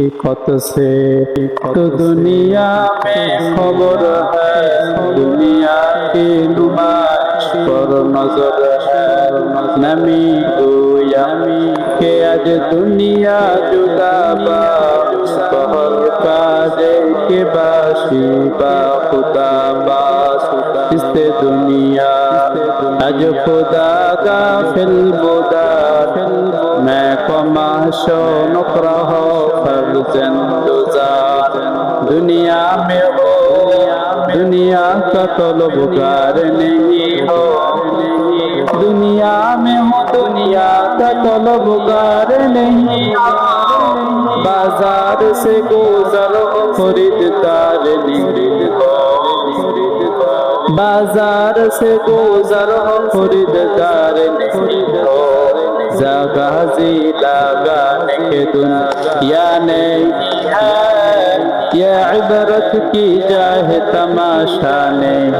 कत से तो दुनिया में खबर है दुनिया की नुमाइश पर नजर है नमी गोयामी के आज दुनिया जुदा बहर काजे के बाशी बा खुदा बासुदा इस्ते दुनिया आज खुदा का फिल معشو نقره فرزن گزار دنیا میں ہو دنیا کا طلب گار نہیں ہو دنیا میں ہو دنیا کا طلب گار نہیں ہو بازار سے گزر خریدار نہیں ہو بازار سے گزر خریدار نہیں ہو زغازيلا بانكدن يا نيها يا عبرت کی جاہ تماشا نہیں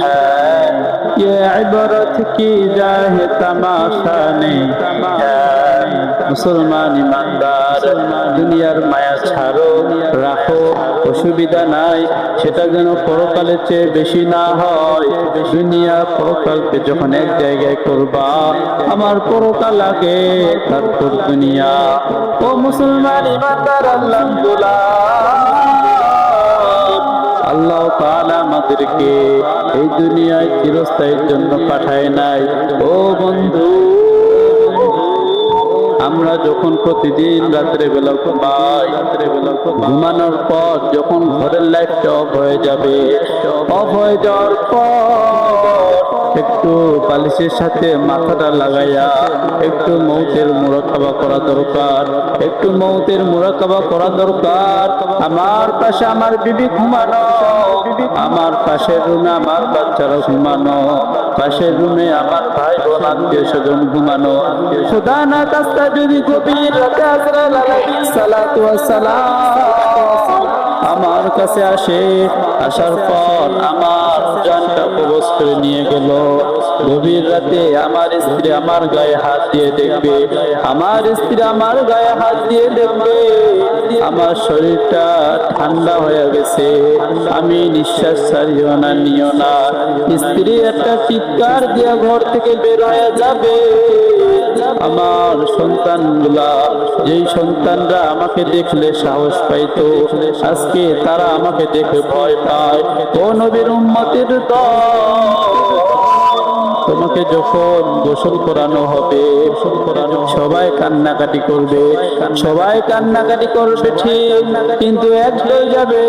ہے یہ عبرت کی جاہ تماشا نہیں ہے مسلمان ایماندار দুনিয়ার মায়া ছাড়ো, রাখো, অসুবিধা নাই, সেটা যেন পরকালের চেয়ে বেশি না হয়। দুনিয়া পরকালকে যখন এক জায়গায় করবা, আমার পরকাল আগে তারপর দুনিয়া। ও মুসলমান আল্লাহ আমাদেরকে এই দুনিয়ায় চিরস্থায়ীর জন্য পাঠায় নাই। ও বন্ধু আমরা যখন প্রতিদিন রাত্রে বেলা ঘুমাই, রাত্রে বেলা ঘুমানোর পর যখন ঘরের লাইটটা অফ হয়ে যাবে অফ হয়ে যাওয়ার পর একটু বালিশের সাথে মাথাটা লাগাইয়া, একটু মৌতের মুরাকাবা করা দরকার, একটু মৌতের মুরাকাবা করা দরকার। আমার পাশে আমার বিবি ঘুমানো, আমার পাশের রুমে আমার বাচ্চারা ঘুমানো পাশের রুমে আমার ভাই বোন, আত্মীয় স্বজন ঘুমানো। খোদা না যদি গভীর সালাতু সালাম। আমার কাছে আসে, আসার পর আমার জানটা কবজ করে নিয়ে গেল। গভীর রাতে আমার স্ত্রী আমার গায়ে হাত দিয়ে দেখবে। আমার স্ত্রী আমার গায়ে হাত দিয়ে দেখবে। আমার শরীরটা ঠান্ডা হয়ে গেছে। আমি নিঃশ্বাস ছাড়িও না, নিও না। স্ত্রী একটা চিৎকার দিয়ে ঘর থেকে বের হয়ে যাবে। আমার সন্তানগুলা, যেই সন্তানরা আমাকে দেখলে সাহস পাইত, আজকে তারা আমাকে দেখে ভয় পায়। ও নবীর দল তোমাকে যখন গোসল করানো হবে, সবাই কান্নাকাটি করবে, সবাই কান্নাকাটি করবে, ঠিক, কিন্তু এক দল যাবে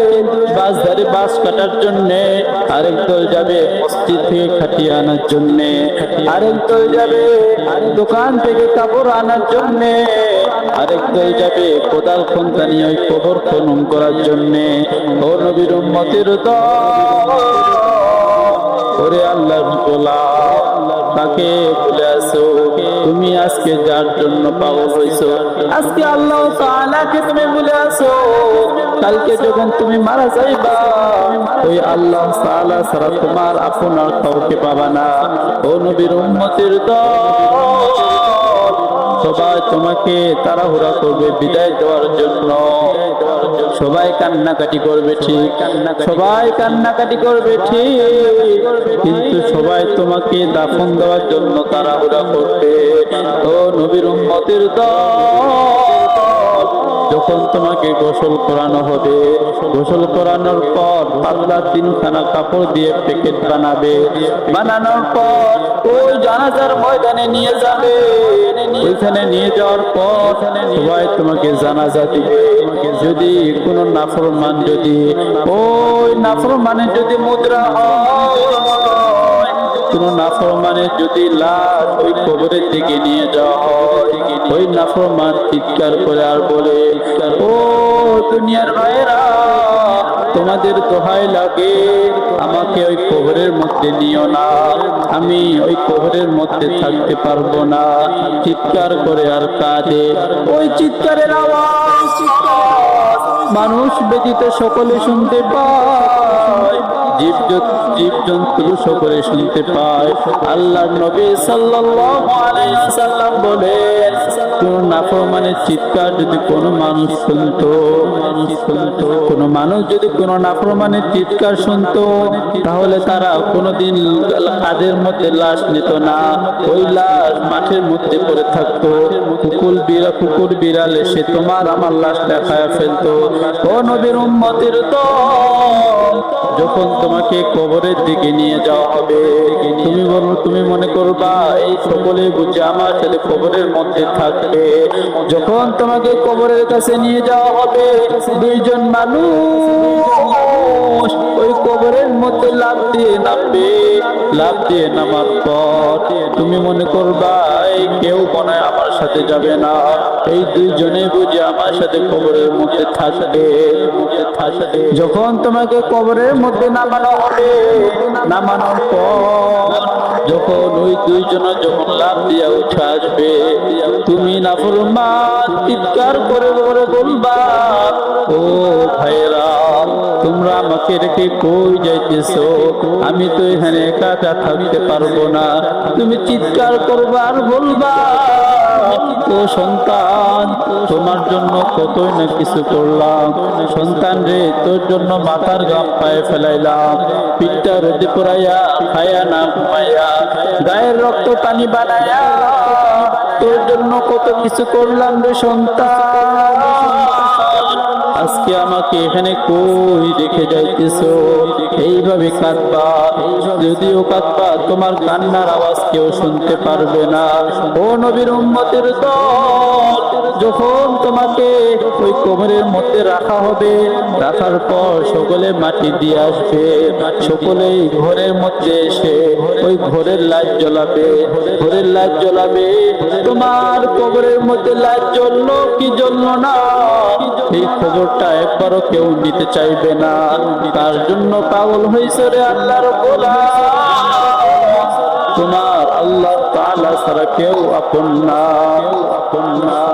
বাস ধরে বাস কাটার জন্য, আরেক দল যাবে মসজিদ থেকে খাটিয়ে আনার জন্য, আরেক দল যাবে দোকান থেকে কাপড় আনার জন্য, আরেক দল যাবে কোদাল খন্তা নিয়ে ওই কবর খনন করার জন্য। ও নবীর উম্মতের দল ওরে আল্লাহ তাকে বলে আসো, তুমি আজকে যার জন্য পাগল হইছো আজকে আল্লাহ তাআলাকে তুমি বলে আসো, কালকে যখন তুমি মারা যাইবা, ওই আল্লাহ তাআলা ছাড়া তোমার আপনার কাউকে পাবা না। ও নবীর উম্মতের দল, সবাই তোমাকে তাড়াহুড়া করবে, বিদায় দেওয়ার জন্য। সবাই কান্নাকাটি করবে ঠিক। সবাই কান্নাকাটি করবে। ঠিক। কিন্তু সবাই তোমাকে দাফন দেওয়ার জন্য তারা ওরা করবে ও নবীর উম্মতের দল। যখন তোমাকে গোসল করানো হবে, গোসল করানোর পর পাতলা তিনখানা কাপড় দিয়ে প্যাকেট বানাবে। বানানোর পর ওই জানাজার ময়দানে নিয়ে যাবে। ওইখানে নিয়ে যাওয়ার পর সবাই তোমাকে জানাজা দিবে। যদি কোনো নাফরমান যদি, ওই নাফরমানের যদি মুদ্রা হয় নাফরমানের যদি লাশ ওই কবরের দিকে নিয়ে যাওয়া হয়, ওই নাফরমান চিৎকার করে আর বলে, ও দুনিয়ার ভাইরা তোমাদের দোহাই লাগে, আমাকে ওই কবরের মধ্যে নিও না, আমি ওই কবরের মধ্যে থাকতে পারব না। চিৎকার করে আর কাঁদে। ওই চিৎকারের আওয়াজ, মানুষ ব্যতীত সকলে শুনতে পায়। জীব জীব সকলে শুনতে পায়। আল্লাহ নবী সাল্লাম বলেন চিৎকার যদি কোনো মানুষ শুনতো, কোনো মানুষ যদি কোনো নাফরমানের চিৎকার শুনতো, তাহলে তারা কোনোদিন কাদের মধ্যে লাশ নিত না। ওই লাশ মাঠের মধ্যে পড়ে থাকতো। কুকুর বিড়া কুকুর বিড়াল এসে তোমার আমার লাশ দেখায় ফেলতো। ও নবীর উম্মতের তো যখন তোমাকে কবরের দিকে নিয়ে যাওয়া হবে, তুমি বলো, তুমি মনে করবা, এই সকলে বুঝে আমার ছেলে কবরের মধ্যে থাকবে। যখন তোমাকে কবরের কাছে নিয়ে যাওয়া হবে, দুইজন মানুষ কবরের মধ্যে লাভ দিয়ে নামবে, লাভ দিয়ে নামার পর তুমি মনে করবা কেউ মনে আমার সাথে যাবে না। এই দুইজনে বুঝে আমার সাথে কবরের মধ্যে থাকবে, যখন তোমাকে কবরের মধ্যে নামানো হবে, নামানোর পর যখন ওই দুইজন যখন লাভ দিয়া উঠে আসবে, তুমি না নাফরমান, চিৎকার করে করে বলবা, ও ভাইরা তোমরা আমাকে রেখে কই যাইতেছো? আমি তো এখানে একা থাকতে পারব না। তুমি চিৎকার করবা আর বলবা ও সন্তান? তোমার জন্য কতই না কিছু করলাম। সন্তান রে, তোর জন্য মাথার গাম পায়ে ফেলাইলাম। পিঠটা রোদে পড়াইয়া খায়া না ঘুমাইয়া, গায়ের রক্ত পানি বানাইয়া, তোর জন্য কত কিছু করলাম রে সন্তান? আজকে আমাকে এখানে কই রেখে যাইতেছো? এইভাবে কাঁদবা। যদিও কাঁদবা, তোমার কান্নার আওয়াজ কেউ শুনতে পারবে না। ও নবীর উম্মতের দল, যখন তোমাকে ওই কোমরের মধ্যে রাখা হবে, রাখার পর সকলে মাটি দিয়ে আসবে। সকলেই ঘরের মধ্যে এসে ওই ঘরের লাইট জ্বলাবে। ঘরের লাইট জ্বলাবে। তোমার কবরের মধ্যে লাইট জ্বললো কি জ্বললো না? এই খবরটা একবারও কেউ নিতে চাইবে না। তার জন্য পাগল হয়েছে রে আল্লাহর তোমার আল্লাহ ছাড়া কেউ আপন না।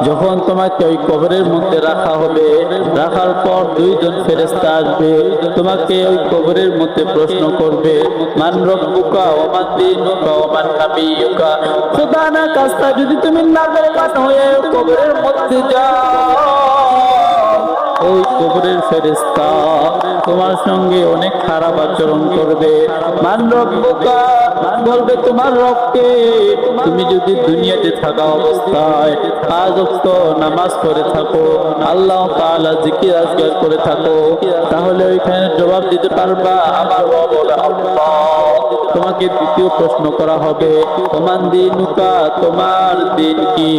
যখন তোমাকে ওই কবরের মধ্যে রাখা হবে, রাখার পর দুইজন ফেরেস্তা আসবে, তোমাকে ওই কবরের মধ্যে প্রশ্ন করবে, মান রব্বুকা দিনুকা ওমান নাবিয়ুকা খোদা না যদি তুমি নাগর কাট হয়ে কবরের মধ্যে যাও। ওই কবরের ফেরেস্তা তোমার সঙ্গে অনেক খারাপ আচরণ করবে। মান রব্বুকা বলবে, তোমার রবকে তুমি যদি দুনিয়াতে থাকা অবস্থায় পাঁচ ওয়াক্ত নামাজ পড়ে থাকো, আল্লাহ তাআলা জিকির আজগার করে থাকো, তাহলে ওইখানে জবাব দিতে পারবা, আমার তোমাকে দ্বিতীয় প্রশ্ন করা হবে, তোমার দিনুকা তোমার দিন কি?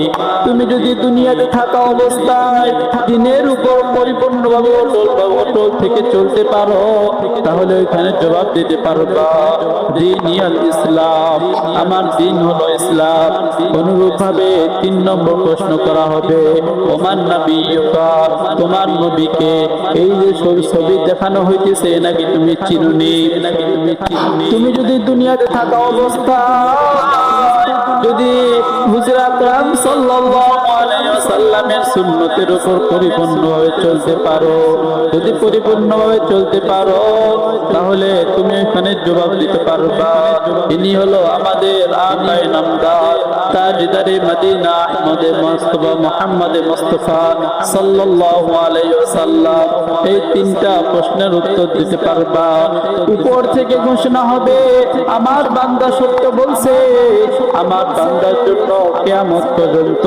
তুমি যদি দুনিয়াতে থাকা অবস্থায় দিনের উপর পরিপূর্ণভাবে অটল অটল থেকে চলতে পারো, তাহলে ওইখানে জবাব দিতে পারবা, দিন ইয়াল ইসলাম, আমার দিন হলো ইসলাম। অনুরূপ ভাবে তিন নম্বর প্রশ্ন করা হবে, ওমান তোমার নবীকে এই যে ছবি দেখানো হইতেছে নাকি তুমি নাকি তুমি যদি দুনিয়াতে থাকা অবস্থা যদি গুজরাট রাম সাল্লাল্লাহু সুন্নতের উপর পরিপূর্ণভাবে চলতে পারো। যদি পরিপূর্ণভাবে চলতে পারো, তাহলে তুমি এখানে জবাব দিতে পারবা। ইনি হলো আমাদের নামদার, তাজদারে মদিনা আহমদে সাল্লাল্লাহু আলাইহি ওয়াসাল্লাম। এই তিনটা প্রশ্নের উত্তর দিতে পারবা। উপর থেকে ঘোষণা হবে, আমার বান্দা সত্য বলছে, আমার বান্দার জন্য কিয়ামত পর্যন্ত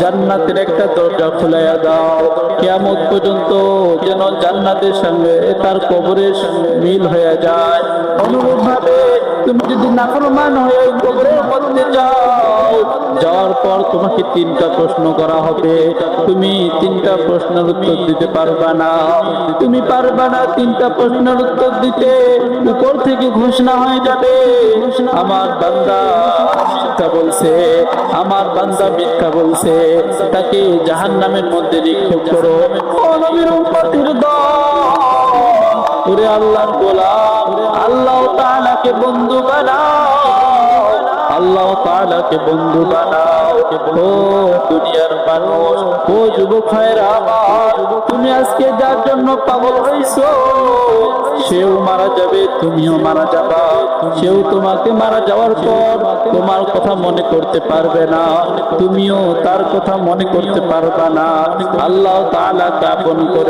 জান্নাতের একটা দরজা খুলাইয়া দাও। কিয়ামত পর্যন্ত যেন জান্নাতের সঙ্গে তার কবরের মিল হয়ে যায়। অনুরূপ ভাবে তুমি যদি নাফরমান হয়ে কবরের মধ্যে যাও, যাওয়ার পর তোমাকে তিনটা প্রশ্ন করা হবে। তুমি তিনটা প্রশ্নের উত্তর দিতে পারবা না। তুমি পারবা না তিনটা প্রশ্নের উত্তর দিতে। উপর থেকে ঘোষণা হয়ে যাবে, আমার বান্দা মিথ্যা বলছে, আমার বান্দা মিথ্যা বলছে, তাকে জাহান নামের মধ্যে নিক্ষেপ করো। ওরে আল্লাহর গোলাম, আল্লাহ তাআলাকে বন্ধু বানাও। আল্লাহ তাআলাকে বন্ধু বানাও। ও দুনিয়ার মানুষ, ও যুবক ভাইরা তুমি আজকে যার জন্য পাগল হইছো? সেও মারা যাবে, তুমিও মারা যাবা। সেও তোমাকে মারা যাওয়ার পর তোমার কথা মনে করতে পারবে না। তুমিও তার কথা মনে করতে পারবা না। আল্লাহ তাআলা জ্ঞাপন করে